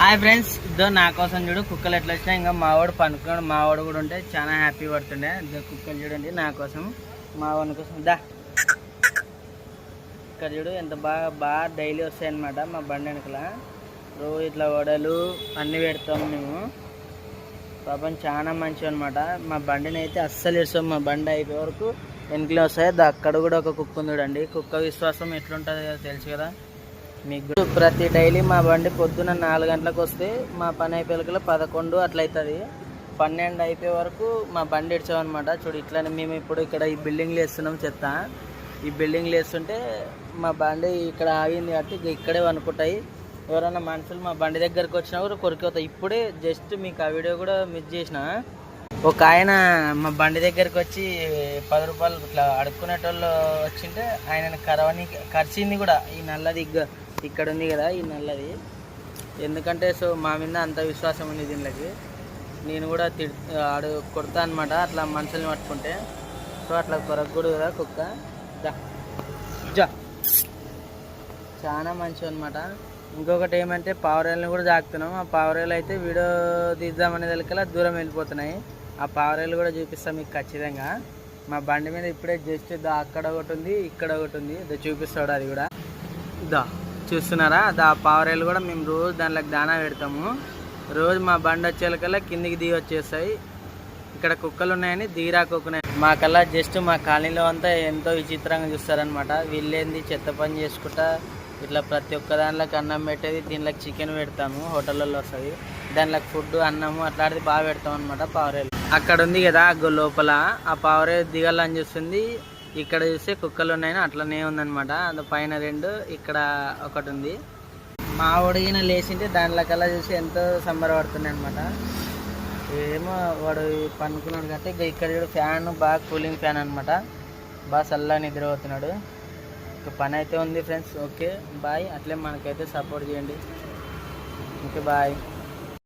Hi friends ఇద్దో నా కోసం చూడు కుక్కలు ఎట్లా వచ్చినా ఇంకా మావాడు పనుకున్నాడు మావాడు కూడా ఉంటే చాలా హ్యాపీ పడుతుండే. ఇద్దో కుక్కలు చూడండి నా కోసం మావాడి కోసం. దా. ఇక్కడ చూడు ఎంత బాగా బాగా డైలీ వస్తాయి అనమాట మా బండి వెనకల. రోజు ఇట్లా వడలు అన్నీ పెడతాం మేము. పాపం చాలా మంచివి అనమాట మా బండిని అయితే అస్సలు ఇస్తాం మా బండి అయిపోయే వరకు వెనుకలు వస్తాయి. అక్కడ కూడా ఒక కుక్క ఉంది చూడండి. కుక్క విశ్వాసం ఎట్లుంటుందో తెలుసు కదా. మీకు ప్రతి డైలీ మా బండి పొద్దున నాలుగు గంటలకు వస్తే మా పని అయిపోయేకల్లా పదకొండు అట్లయితుంది. అవుతుంది పన్నెండు అయిపోయే వరకు మా బండి ఇడ్చామన్నమాట చూడు ఇట్లానే మేము ఇప్పుడు ఇక్కడ ఈ బిల్డింగ్లు వేస్తున్నాం చెత్త. ఈ బిల్డింగ్లు వేస్తుంటే మా బండి ఇక్కడ ఆగింది కాబట్టి ఇక్కడే అనుకుంటాయి ఎవరైనా మనుషులు మా బండి దగ్గరకు వచ్చినా కూడా కొరికిపోతాయి ఇప్పుడే జస్ట్ మీకు ఆ వీడియో కూడా మిస్ చేసిన. ఒక ఆయన మా బండి దగ్గరకు వచ్చి పది రూపాయలు ఇట్లా అడుక్కునేటోళ్ళు వచ్చింటే ఆయన కరవని కరిచింది కూడా ఈ నల్లది ఇక్కడ ఉంది కదా ఈ నల్లది. ఎందుకంటే సో మా మీద అంత విశ్వాసం ఉంది దీనికి నేను కూడా తిడ్ ఆడు కొడతా అనమాట అట్లా మనుషుల్ని పట్టుకుంటే. సో అట్లా కొరకూడదు కదా కుక్క. జా జా. చాలా మంచిది అనమాట ఇంకొకటి ఏమంటే పావురేళ్ళని కూడా జాగుతున్నాం ఆ పావురేలు అయితే వీడియో తీద్దామనే దానికల్లా దూరం వెళ్ళిపోతున్నాయి. ఆ పావురేలు కూడా చూపిస్తాం మీకు ఖచ్చితంగా. మా బండి మీద ఇప్పుడే జస్ట్ దా అక్కడ ఒకటి ఉంది ఇక్కడ ఒకటి ఉంది. చూపిస్తాడు అది కూడా. దా. చూస్తున్నారా? దా పావురేలు కూడా మేము రోజు దాంట్లోకి దానా పెడతాము. రోజు మా బండి వచ్చేలకల్లా కిందికి దిగి వచ్చేస్తాయి. ఇక్కడ కుక్కలు ఉన్నాయని దిగిరాకోకున్నాయి మాకల్లా జస్ట్ మా కాలనీలో అంతా ఎంతో విచిత్రంగా చూస్తారనమాట వీళ్ళేంది చెత్త పని చేసుకుంటా ఇట్లా ప్రతి ఒక్క దాంట్లోకి అన్నం పెట్టేది దీనిలోకి చికెన్ పెడతాము హోటళ్ళల్లో వస్తుంది దాంట్లోకి ఫుడ్ అన్నము అట్లాంటిది బాగా పెడతాం అనమాట పావురేలు అక్కడ ఉంది కదా లోపల. ఆ పావురే దిగాలని చూస్తుంది. ఇక్కడ చూస్తే కుక్కలు ఉన్నాయని అట్లనే ఉందనమాట అది పైన రెండు ఇక్కడ ఒకటి ఉంది. మా ఒడిగిన లేచింటే దానిలోకల్లా చూసి ఎంతో సంబరపడుతున్నాయి అనమాట ఏమో వాడు పనుకున్నాడు కాబట్టి ఇక ఇక్కడ చూడు ఫ్యాన్ బాగా కూలింగ్ ఫ్యాన్ అనమాట బాగా చల్లగా నిద్రపోతున్నాడు. ఇక పని అయితే ఉంది ఫ్రెండ్స్ ఓకే బాయ్. అట్లే మనకైతే సపోర్ట్ చేయండి. Okay bye.